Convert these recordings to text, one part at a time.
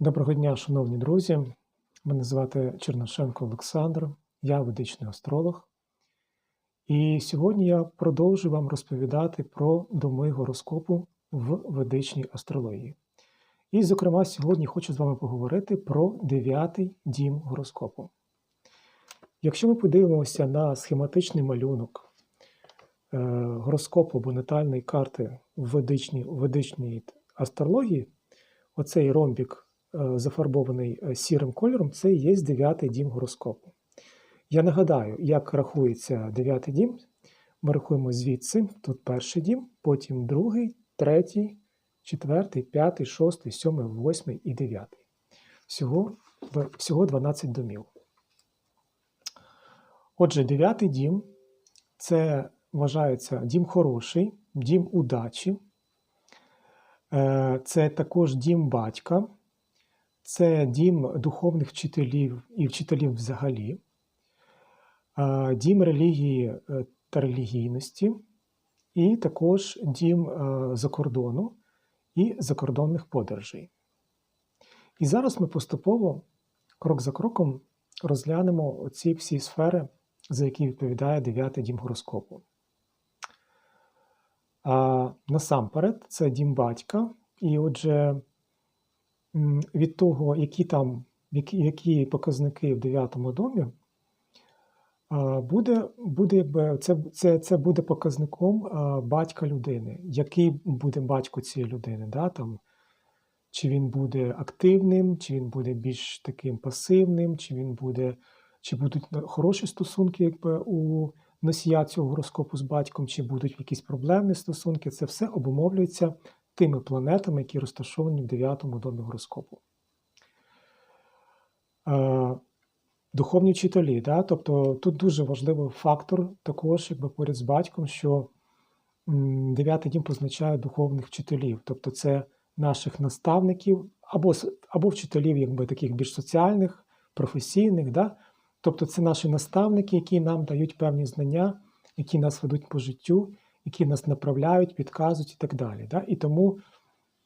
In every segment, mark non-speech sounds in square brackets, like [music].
Доброго дня, шановні друзі. Мене звати Черношенко Олександр, я ведичний астролог. І сьогодні я продовжу вам розповідати про доми гороскопу в ведичній астрології. І, зокрема, сьогодні хочу з вами поговорити про дев'ятий дім гороскопу. Якщо ми подивимося на схематичний малюнок е, гороскопу або натальної карти в ведичній, в ведичній астрології, оцей ромбік зафарбований е, сірим кольором, це є дев'ятий дім гороскопу. Я нагадаю, як рахується дев'ятий дім. Ми рахуємо звідси, тут перший дім, потім другий, третій, четвертий, п'ятий, шостий, сьомий, восьмий і дев'ятий. Всього, всього 12 домів. Отже, дев'ятий дім це вважається дім хороший, дім удачі. Е, Це також дім батька, це дім духовних вчителів і вчителів взагалі, дім релігії е, та релігійності, і також дім е, закордону і закордонних подорожей. І зараз ми поступово, крок за кроком, розглянемо ці всі сфери, за які відповідає дев'ятий дім гороскопу. А насамперед, це дім батька, і отже, від того, які там які, показники в дев'ятому домі, буде, буде якби, це, це, це буде показником батька людини. Який буде батько цієї людини? Да? Там, чи він буде активним, чи він буде більш таким пасивним, чи він буде, чи будуть хороші стосунки якби, у носія цього гороскопу з батьком, чи будуть якісь проблемні стосунки, це все обумовлюється тими планетами, які розташовані в 9 домі гороскопу. Е, Духовні вчителі, да? тобто тут дуже важливий фактор також, якби поряд з батьком, що дев'ятий дім позначає духовних вчителів, тобто це наших наставників або, або вчителів якби, таких більш соціальних, професійних. Да? Тобто це наші наставники, які нам дають певні знання, які нас ведуть по життю, які нас направляють, підказують і так далі. Да? І тому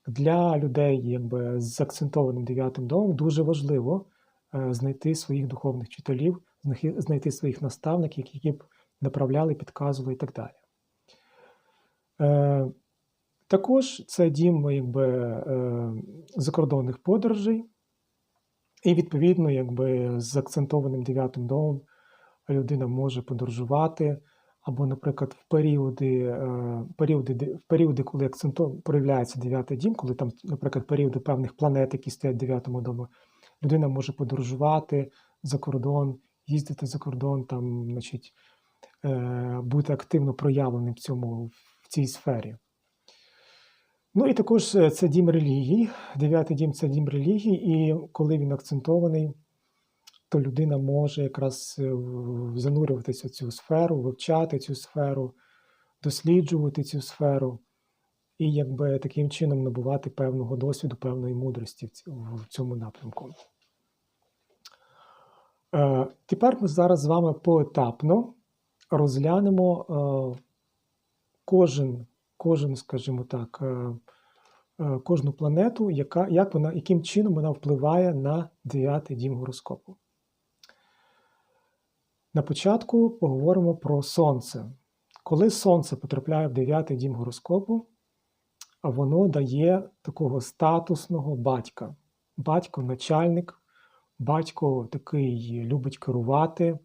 для людей якби, з акцентованим дев'ятим домом дуже важливо е, знайти своїх духовних вчителів, знайти своїх наставників, які б направляли, підказували і так далі. Е, також це дім якби, е, закордонних подорожей, і, відповідно, якби з акцентованим дев'ятим домом людина може подорожувати, або, наприклад, в періоди, е, періоди, в періоди коли акцентов... проявляється дев'ятий дім, коли там, наприклад, періоди певних планет, які стоять в дев'ятому домі, людина може подорожувати за кордон, їздити за кордон, там, значить, е, бути активно проявленим в цьому в цій сфері. Ну і також е, це дім релігії. Дев'ятий дім це дім релігії, і коли він акцентований, то людина може якраз е, занурюватися в цю сферу, вивчати цю сферу, досліджувати цю сферу, і якби таким чином набувати певного досвіду, певної мудрості в цьому напрямку. Е, Тепер ми зараз з вами поетапно розглянемо е, кожен, кожен, скажімо так, кожну планету, яка, як вона, яким чином вона впливає на дев'ятий дім гороскопу. На початку поговоримо про Сонце. Коли Сонце потрапляє в дев'ятий дім гороскопу, воно дає такого статусного батька. Батько начальник, батько такий любить керувати,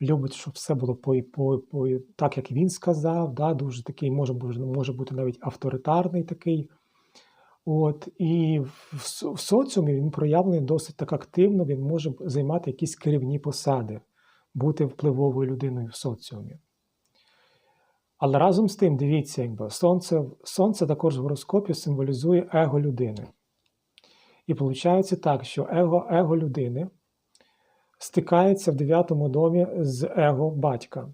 любить, щоб все було по, по, по, так, як він сказав. Да? Дуже такий, може, може бути навіть авторитарний такий. От, і в, в соціумі він проявлений досить так активно, він може займати якісь керівні посади, бути впливовою людиною в соціумі. Але разом з тим, дивіться, якби сонце, сонце також в гороскопі символізує его людини. І виходить так, що его, его людини стикається в дев'ятому домі з его батька.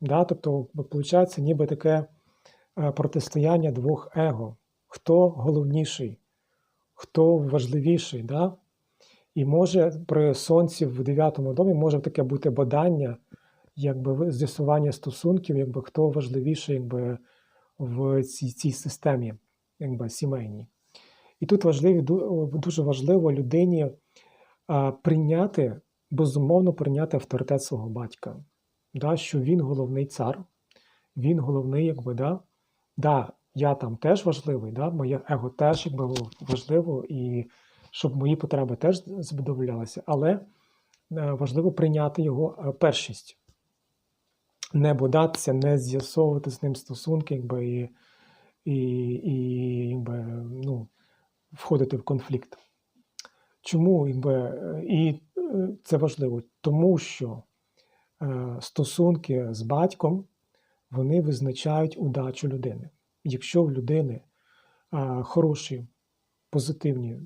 Да? Тобто, виходить, ніби таке е, протистояння двох его. Хто головніший, хто важливіший. Да? І може при сонці в дев'ятому домі може таке бути бадання, якби з'ясування стосунків, якби хто важливіший якби, в цій, цій системі якби, сімейній. І тут важливі, дуже важливо людині прийняти, безумовно, прийняти авторитет свого батька, да, що він головний цар, він головний, якби, да, да, я там теж важливий, да, моє его теж якби, важливо, і щоб мої потреби теж задоволялися, але е, важливо прийняти його е, першість. Не бодатися, не з'ясовувати з ним стосунки, якби, і, і, і якби, ну, входити в конфлікт. Чому якби, е, і це важливо? Тому що стосунки з батьком вони визначають удачу людини. Якщо в людини хороші, позитивні,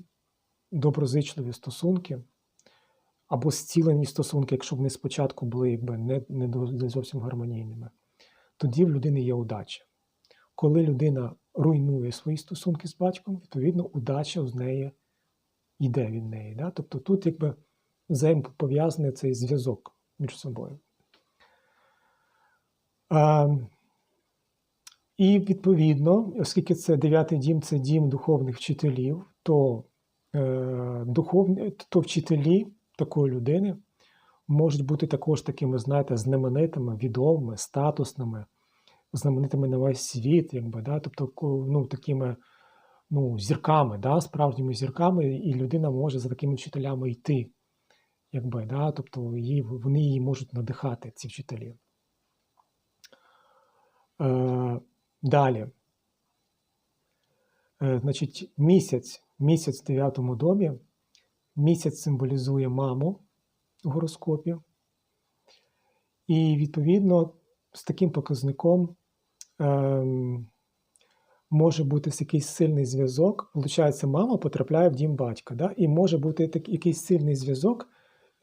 доброзичливі стосунки, або зцілені стосунки, якщо вони спочатку були якби, не, не зовсім гармонійними, тоді в людини є удача. Коли людина руйнує свої стосунки з батьком, відповідно, удача з неї йде від неї. Да? Тобто тут якби взаємопов'язаний цей зв'язок між собою. А, і відповідно, оскільки це дев'ятий дім, це дім духовних вчителів, то, духовні, то вчителі такої людини можуть бути також такими, знаєте, знаменитими, відомими, статусними, знаменитими на весь світ, якби, да? тобто ну, такими ну, зірками, да? справжніми зірками, і людина може за такими вчителями йти. Якби, да? Тобто її, вони її можуть надихати, ці вчителі. Е, далі. Е, значить, місяць, місяць в дев'ятому домі. Місяць символізує маму в гороскопі. І відповідно з таким показником ем, може бути якийсь сильний зв'язок. Получається, мама потрапляє в дім батька. Да? І може бути так, якийсь сильний зв'язок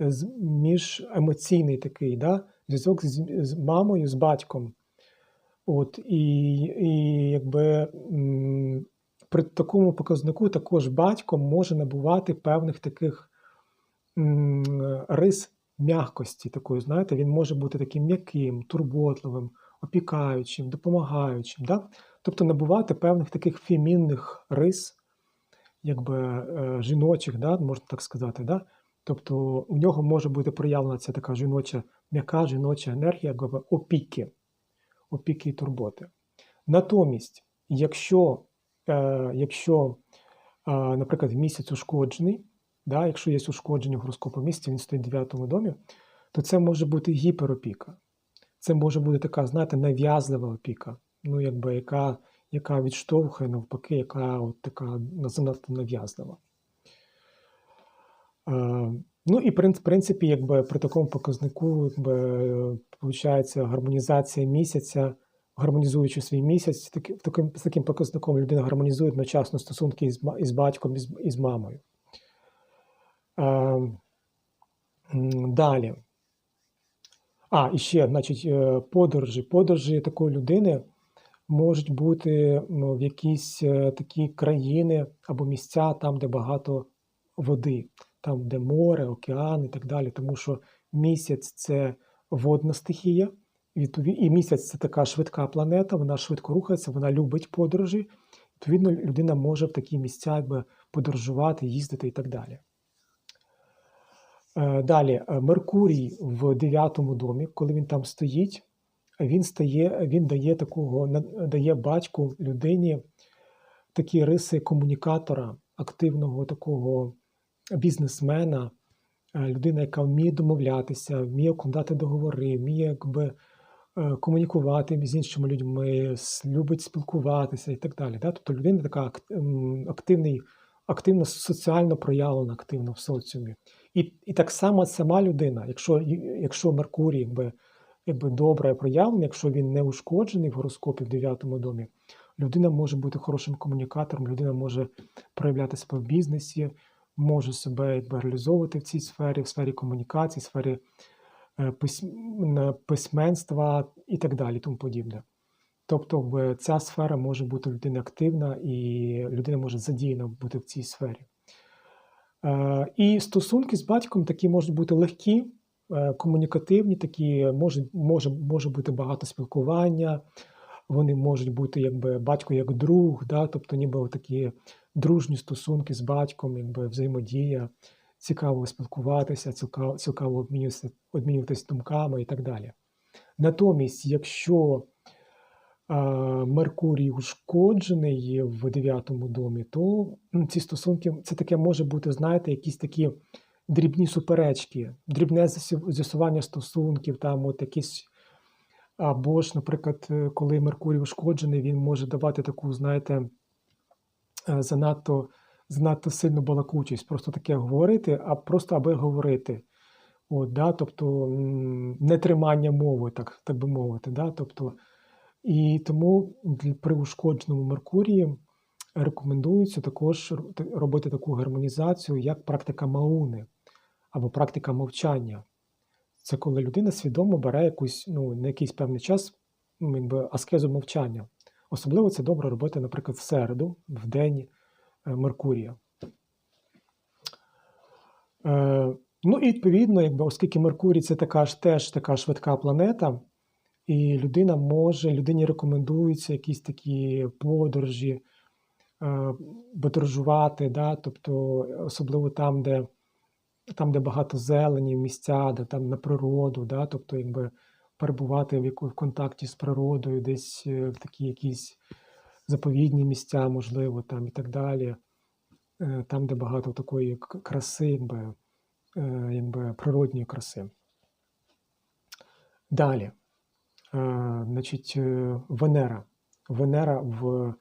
е, між емоційний такий, да? зв'язок з, з мамою, з батьком. От, і, і якби м, при такому показнику також батько може набувати певних таких рис м'якості такої, знаєте, він може бути таким м'яким, турботливим, опікаючим, допомагаючим. Да? Тобто набувати певних таких фемінних рис, якби е, жіночих, да? можна так сказати. Да? Тобто у нього може бути проявлена ця така жіноча, м'яка жіноча енергія, якби опіки опіки і турботи. Натомість, якщо, якщо е, наприклад, місяць ушкоджений, да, якщо є ушкодження в гороскопу місяця, він стоїть в 9 домі, то це може бути гіперопіка. Це може бути така, знаєте, нав'язлива опіка, ну, якби, яка, яка відштовхує навпаки, яка от така занадто нав'язлива. Е, Ну і в принципі, якби при такому показнику, якби виходить гармонізація місяця, гармонізуючи свій місяць, таки- таким, з таким показником людина гармонізує одночасно стосунки із, із батьком, із, із мамою. Е, далі. А, і ще, значить, е, подорожі. Подорожі такої людини можуть бути ну, в якісь е, такі країни або місця, там, де багато води, там, де море, океан і так далі. Тому що місяць це водна стихія, і місяць це така швидка планета, вона швидко рухається, вона любить подорожі. Відповідно, людина може в такі місця якби, подорожувати, їздити і так далі. Е, Далі, Меркурій в дев'ятому домі, коли він там стоїть, він стає, він дає такого, дає батьку людині такі риси комунікатора, активного такого бізнесмена, е, людина, яка вміє домовлятися, вміє укладати договори, вміє якби комунікувати з іншими людьми, любить спілкуватися і так далі. Да? Тобто людина така ак- активний, активно соціально проявлена, активно в соціумі. І, і так само сама людина, якщо, якщо Меркурій якби, якби добре проявлений, якщо він не ушкоджений в гороскопі в 9 домі, людина може бути хорошим комунікатором, людина може проявляти себе в бізнесі, може себе якби, реалізовувати в цій сфері, в сфері комунікації, в сфері е, письменства і так далі, тому подібне. Тобто ця сфера може бути у людини активна і людина може задіяна бути в цій сфері. Е, І стосунки з батьком такі можуть бути легкі, е, комунікативні, такі може, може, може бути багато спілкування, вони можуть бути якби батько як друг, да, тобто ніби такі дружні стосунки з батьком, якби взаємодія, цікаво спілкуватися, цікаво, цікаво обмінюватися, обмінюватися думками і так далі. Натомість, якщо е, Меркурій ушкоджений в дев'ятому домі, то ці стосунки це таке може бути, знаєте, якісь такі дрібні суперечки, дрібне з'ясування стосунків, там от якісь. Або ж, наприклад, коли Меркурій ушкоджений, він може давати таку, знаєте, е, занадто, занадто сильну балакучість, просто таке говорити, а просто аби говорити. От, да, тобто нетримання мови, так, так би мовити. Да, тобто, і тому при ушкодженому Меркурії рекомендується також робити таку гармонізацію, як практика мауни або практика мовчання. Це коли людина свідомо бере якусь, ну, на якийсь певний час якби, аскезу мовчання. Особливо це добре робити, наприклад, в середу, в день Меркурія. Е, ну і відповідно, якби, оскільки Меркурій це така ж теж така швидка планета, і людина може, людині рекомендуються якісь такі подорожі, е, подорожувати, да, тобто особливо там, де, там, де багато зелені, місця, де там на природу, да, тобто якби перебувати в, контакті з природою, десь е, в такі якісь заповідні місця, можливо, там і так далі. Е, Там, де багато такої краси, якби, е, якби природньої краси. Далі, е, значить, Венера. Венера в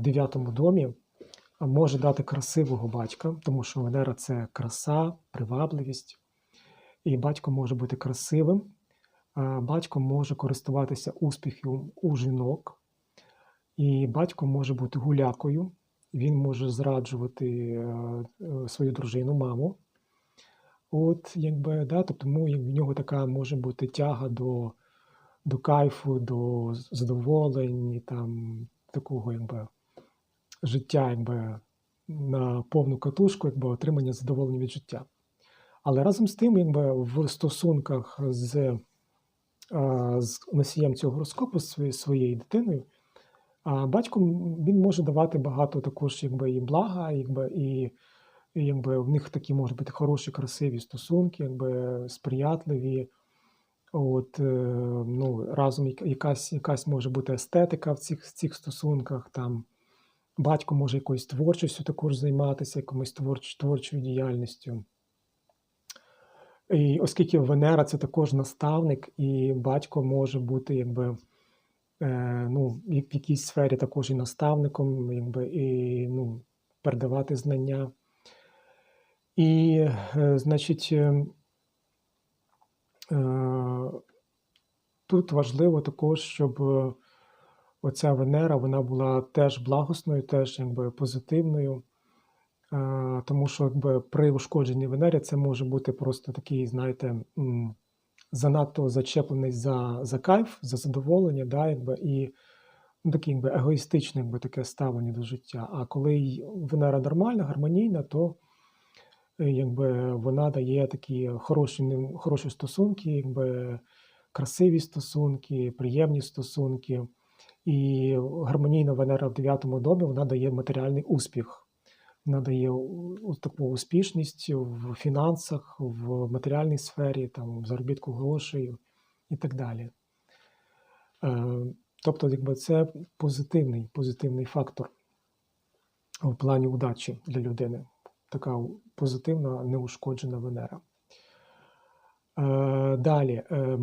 дев'ятому домі може дати красивого батька, тому що Венера це краса, привабливість. І батько може бути красивим. Батько може користуватися успіхом у жінок, і батько може бути гулякою. Він може зраджувати е, е, свою дружину, маму. От, якби, да, тобто тому в нього така може бути тяга до, до кайфу, до задоволень, там, такого якби, життя якби, на повну катушку, якби, отримання задоволення від життя. Але разом з тим, якби, в стосунках з, з носієм цього гороскопу, своєю дитиною, а батько він може давати багато також якби, і блага, якби, і, якби, в них такі можуть бути хороші, красиві стосунки, якби, сприятливі. От, е, ну, разом якась, якась може бути естетика в цих, цих стосунках. Там, батько може якоюсь творчістю також займатися, якомусь творч, творчою діяльністю. І оскільки Венера це також наставник, і батько може бути якби, ну, в якійсь сфері також і наставником, якби, і ну, передавати знання. І, е, значить, е, е, тут важливо також, щоб е, оця Венера вона була теж благосною, теж якби, позитивною. Е, Тому що якби, при ушкодженні Венері це може бути просто такий, знаєте, занадто зачеплений за, за кайф, за задоволення, да, якби, і ну, таке якби, егоїстичне якби, таке ставлення до життя. А коли Венера нормальна, гармонійна, то е, якби, вона дає такі хороші, хороші стосунки, якби, красиві стосунки, приємні стосунки. І гармонійна Венера в дев'ятому домі вона дає матеріальний успіх надає у таку успішність в фінансах, в матеріальній сфері, там, в заробітку грошей і так далі. Е, Тобто, якби це позитивний, позитивний фактор в плані удачі для людини. Така позитивна, неушкоджена Венера. Е, Далі, е,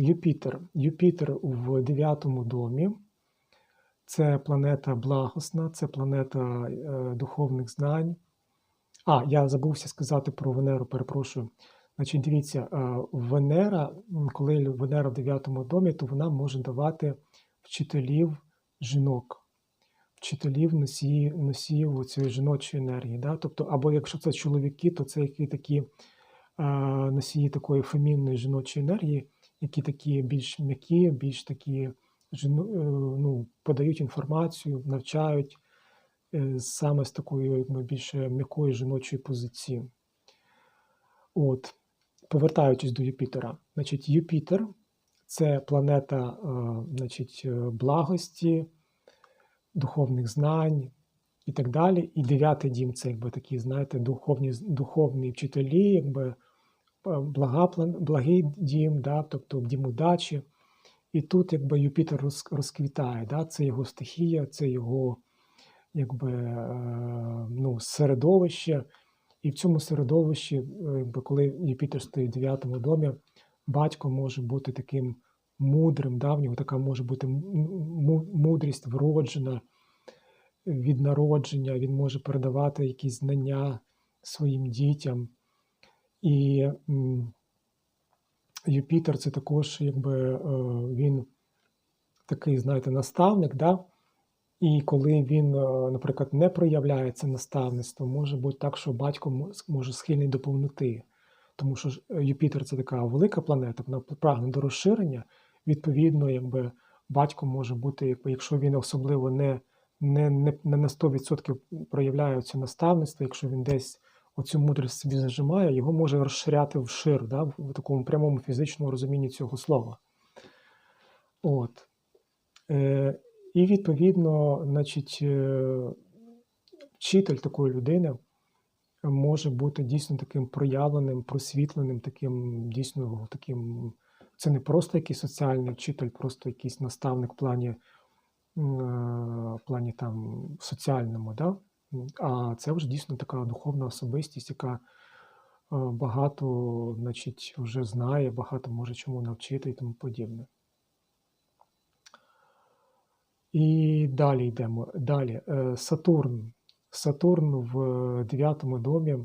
Юпітер. Юпітер в дев'ятому домі. Це планета благосна, це планета е, духовних знань. А, я забувся сказати про Венеру, перепрошую. Значить, дивіться, е, Венера, коли Венера в дев'ятому домі, то вона може давати вчителів жінок, вчителів носії, носіїв цієї жіночої енергії. Да? Тобто, або якщо це чоловіки, то це які такі е, носії такої фемінної жіночої енергії, які такі більш м'які, більш такі ну, подають інформацію, навчають е, саме з такою якби, більше м'якої жіночої позиції. От, повертаючись до Юпітера, значить, Юпітер це планета е, значить, е, благості, духовних знань, і так далі. І дев'ятий дім це якби такі, знаєте, духовні, духовні вчителі, якби е, блага, благий дім, да, тобто дім удачі. І тут якби Юпітер розквітає, да, це його стихія, це його якби, е, ну, середовище. І в цьому середовищі, е, якби, коли Юпітер стоїть в дев'ятому домі, батько може бути таким мудрим, да, в нього така може бути мудрість вроджена від народження, він може передавати якісь знання своїм дітям. І Юпітер це також, якби е, він такий, знаєте, наставник, да? і коли він, е, наприклад, не проявляє це наставництво, може бути так, що батько може схильний допомогти. Тому що е, Юпітер це така велика планета, вона прагне до розширення. Відповідно, якби батько може бути, якби, якщо він особливо не, не, не, не на 100% проявляє це наставництво, якщо він десь оцю мудрість собі зажимає, його може розширяти вшир, да, в такому прямому фізичному розумінні цього слова. От. Е, і відповідно, значить, е, вчитель такої людини може бути дійсно таким проявленим, просвітленим, таким дійсно таким. Це не просто якийсь соціальний вчитель, просто якийсь наставник в плані, е, в плані там соціальному, да? А це вже дійсно така духовна особистість, яка е, багато значить, вже знає, багато може чому навчити і тому подібне. І далі йдемо. Далі. Е, Сатурн. Сатурн в дев'ятому домі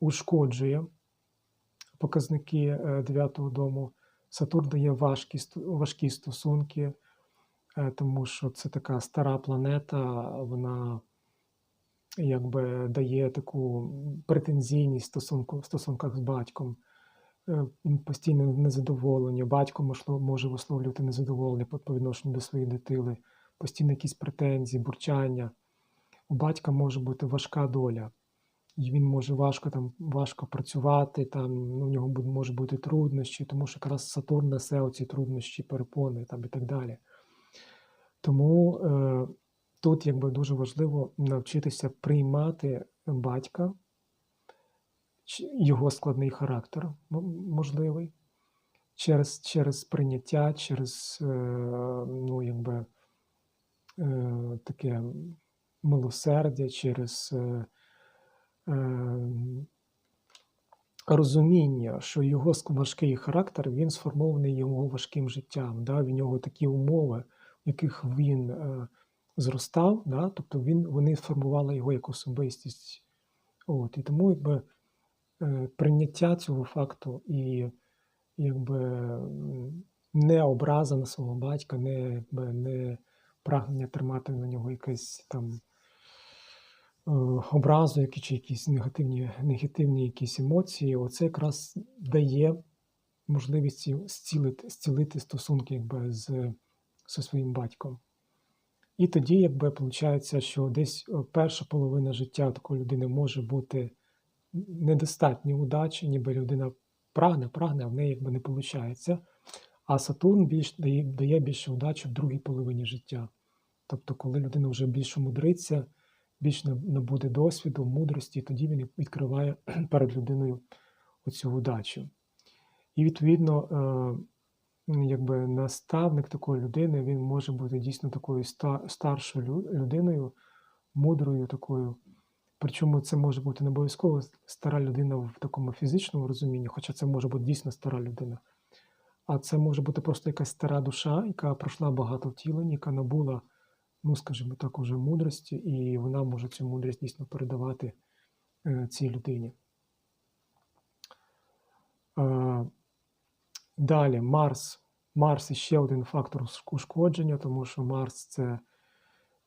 ушкоджує показники е, дев'ятого дому. Сатурн дає важкі, важкі стосунки, е, тому що це така стара планета, вона якби дає таку претензійність стосунку, в стосунках з батьком, е, постійне незадоволення. Батько може висловлювати незадоволення по відношенню до своєї дитини, постійно якісь претензії, бурчання. У батька може бути важка доля. І він може важко там важко працювати, там ну, у нього може бути труднощі, тому що якраз Сатурн несе оці труднощі, перепони там і так далі. Тому е, тут якби дуже важливо навчитися приймати батька, його складний характер можливий, через, через прийняття, через е, ну, якби, е, таке милосердя, через е, розуміння, що його важкий характер він сформований його важким життям. Да? В нього такі умови, в яких він зростав, да? тобто він, вони сформували його як особистість. От, і тому якби, е, прийняття цього факту і якби, не образа на свого батька, не, якби, не прагнення тримати на нього якесь там е, образу, які, чи якісь негативні, негативні якісь емоції, оце якраз дає можливість зцілити, зцілити стосунки якби, з, зі своїм батьком. І тоді, якби виходить, що десь е, перша половина життя такої людини може бути недостатньо удачі, ніби людина прагне, прагне, а в неї якби не виходить. А Сатурн більш дає, дає більше удачі в другій половині життя. Тобто, коли людина вже більше мудриться, більш набуде досвіду, мудрості, тоді він відкриває [clears throat] перед людиною оцю удачу. І відповідно, е, якби наставник такої людини, він може бути дійсно такою старшою людиною, мудрою такою. Причому це може бути не обов'язково стара людина в такому фізичному розумінні, хоча це може бути дійсно стара людина. А це може бути просто якась стара душа, яка пройшла багато втілень, яка набула, ну скажімо так, уже мудрості, і вона може цю мудрість дійсно передавати е, цій людині. Далі Марс. Марс ще один фактор ушкодження, тому що Марс це,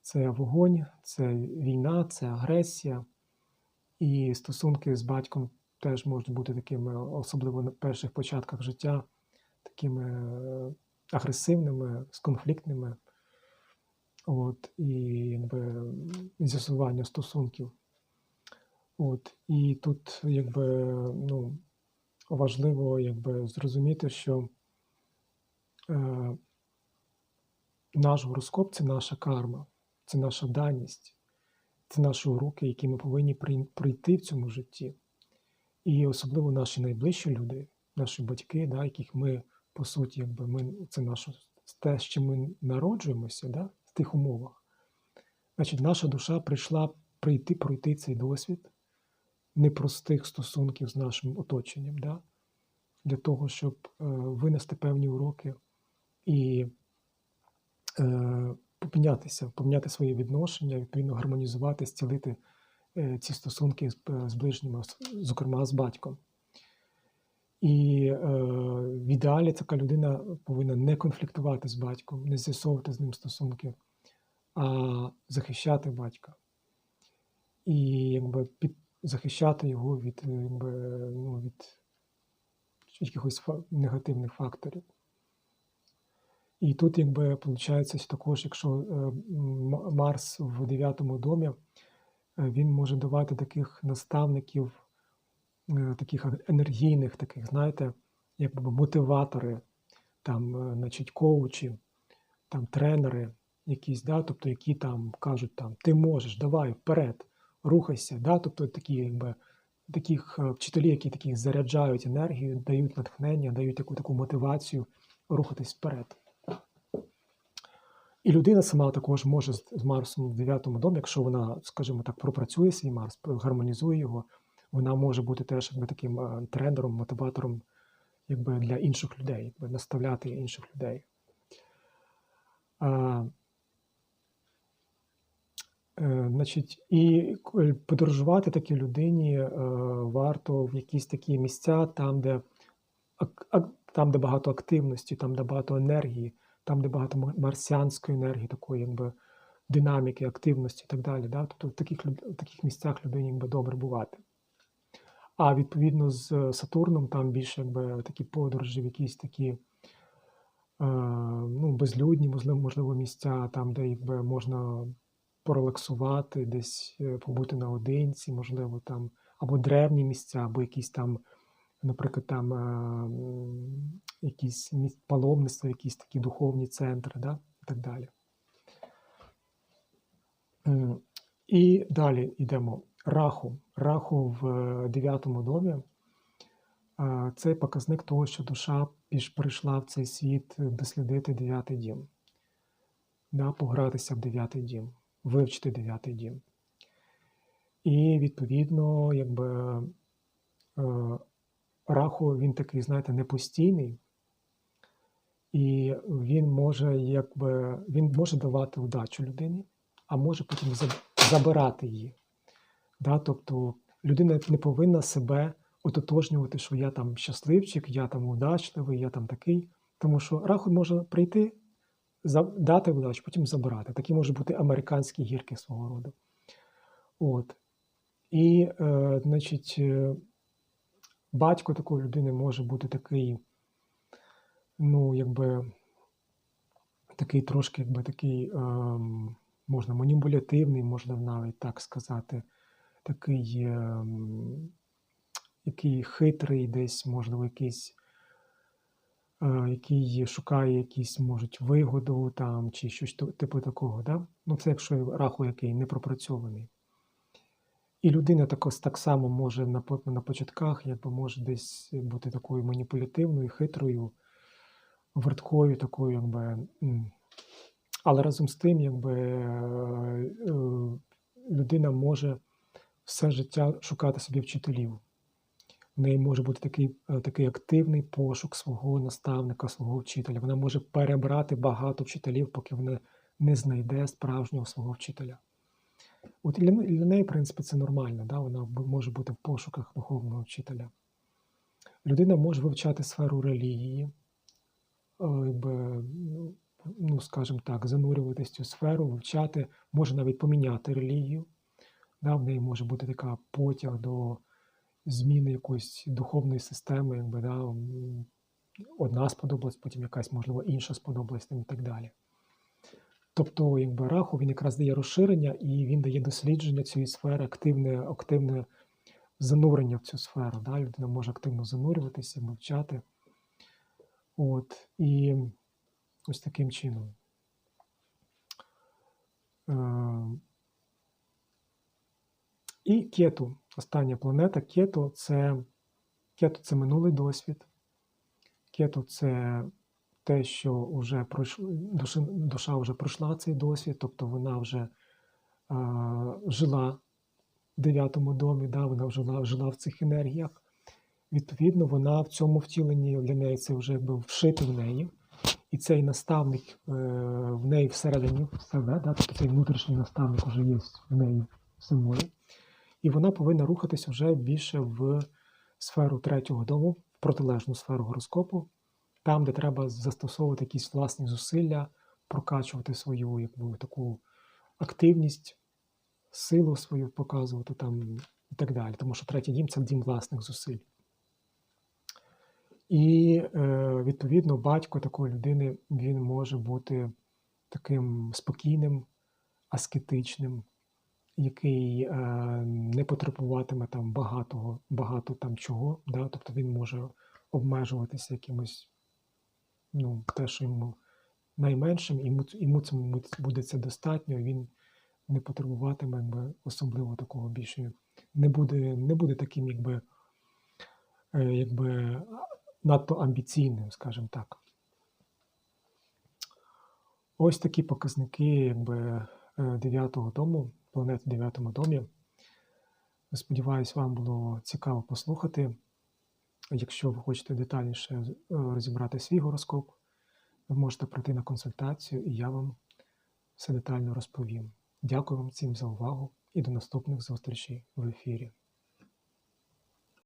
це вогонь, це війна, це агресія. І стосунки з батьком теж можуть бути такими, особливо на перших початках життя, такими е, агресивними, з конфліктними. От, і якби з'ясування стосунків. От, і тут якби, ну, важливо якби, зрозуміти, що е, наш гороскоп це наша карма, це наша даність, це наші уроки, які ми повинні прий- пройти в цьому житті. І особливо наші найближчі люди, наші батьки, да, яких ми, по суті, якби ми, це наше те, з чим ми народжуємося, да, в тих умовах. Значить, наша душа прийшла прийти, пройти цей досвід непростих стосунків з нашим оточенням, да, для того, щоб е, винести певні уроки і е, помінятися, поміняти свої відношення, відповідно гармонізувати, зцілити е, ці стосунки з ближніми, зокрема з батьком. І е, в ідеалі така людина повинна не конфліктувати з батьком, не з'ясовувати з ним стосунки, а захищати батька. І якби під, захищати його від, е, ну, від якихось негативних факторів. І тут, якби, виходить, також, якщо е, Марс в дев'ятому домі, е, він може давати таких наставників, таких енергійних, таких, знаєте, якби мотиватори, там, значить, коучі, там, тренери якісь, да, тобто, які там кажуть, там, ти можеш, давай вперед, рухайся. Да, тобто такі, якби, таких е, вчителі, які таких заряджають енергію, дають натхнення, дають таку таку мотивацію рухатись вперед. І людина сама також може з Марсом в дев'ятому домі, якщо вона, скажімо так, пропрацює свій Марс, гармонізує його, вона може бути теж якби, таким е, тренером, мотиватором якби, для інших людей, якби, наставляти інших людей. Е, значить, і подорожувати такій людині е, варто в якісь такі місця, там, де, там, де багато активності, там, де багато енергії, там, де багато ма- марсіанської енергії, такої якби динаміки, активності і так далі. Да? Тобто в таких, в таких місцях людині якби, добре бувати. А відповідно з е, Сатурном там більше якби, такі подорожі, в якісь такі е, ну, безлюдні, можливо, можливо, місця, там, де якби, можна порелаксувати, десь е, побути наодинці, можливо, там, або древні місця, або якісь там, наприклад, там е, якісь паломництва, якісь такі духовні центри, да? і так далі. І далі йдемо. Раху. Раху в е, дев'ятому домі. Це показник того, що душа прийшла в цей світ дослідити дев'ятий дім, да, погратися в дев'ятий дім, вивчити дев'ятий дім. І відповідно, якби е, раху він такий, знаєте, непостійний, і він може, якби, він може давати удачу людині, а може потім забирати її. Да? Тобто людина не повинна себе ототожнювати, що я там щасливчик, я там удачливий, я там такий. Тому що раху може прийти, дати удачу, потім забирати. Такі можуть бути американські гірки свого роду. От. І, е, значить, е, батько такої людини може бути такий, ну, якби, такий трошки, якби такий, ем, можна маніпулятивний, можна навіть так сказати, такий, ем, який хитрий, десь, можливо, якийсь, е, який шукає якісь, можуть, вигоду там, чи щось типу такого. Да? Ну, це якщо раху який не пропрацьований. І людина також так само може на, на початках, якби може десь бути такою маніпулятивною, хитрою, верткою, такою, якби. Але разом з тим, якби е, е, людина може все життя шукати собі вчителів. В неї може бути такий, е, такий активний пошук свого наставника, свого вчителя. Вона може перебрати багато вчителів, поки вона не знайде справжнього свого вчителя. От для, для неї, в принципі, це нормально, да? вона може бути в пошуках духовного вчителя. Людина може вивчати сферу релігії, е, ну, ну, скажімо так, занурюватись цю сферу, вивчати, може навіть поміняти релігію. Да? В неї може бути така потяг до зміни якоїсь духовної системи, якби, да? одна сподобалась, потім якась, можливо, інша сподобалась і так далі. Тобто, якби раху він якраз дає розширення і він дає дослідження цієї сфери, активне, активне занурення в цю сферу. Да? Людина може активно занурюватися, вивчати. От, і ось таким чином. Е, І кету, остання планета. Кету це, кету це минулий досвід. Кету це те, що вже пройшло, душа, вже пройшла цей досвід, тобто вона вже а, жила в дев'ятому домі, да, вона жила, жила в цих енергіях. Відповідно, вона в цьому втіленні для неї це вже якби вшити в неї. І цей наставник е, в неї всередині в себе, да, тобто цей внутрішній наставник вже є в неї самої. І вона повинна рухатися вже більше в сферу третього дому, в протилежну сферу гороскопу, там, де треба застосовувати якісь власні зусилля, прокачувати свою якби, таку активність, силу свою показувати там і так далі. Тому що третій дім це дім власних зусиль. І е, відповідно батько такої людини він може бути таким спокійним, аскетичним, який е, не потребуватиме там багатого, багато там чого. Да? Тобто він може обмежуватися якимось, ну, те, що йому найменшим, йому, йому цьому буде це достатньо, він не потребуватиме якби, особливо такого більше. Не буде, не буде таким, якби, е, якби надто амбіційним, скажімо так. Ось такі показники якби, е, дев'ятого дому, планети в дев'ятому домі. Сподіваюсь, вам було цікаво послухати. Якщо ви хочете детальніше е, розібрати свій гороскоп, ви можете прийти на консультацію, і я вам все детально розповім. Дякую вам всім за увагу і до наступних зустрічей в ефірі.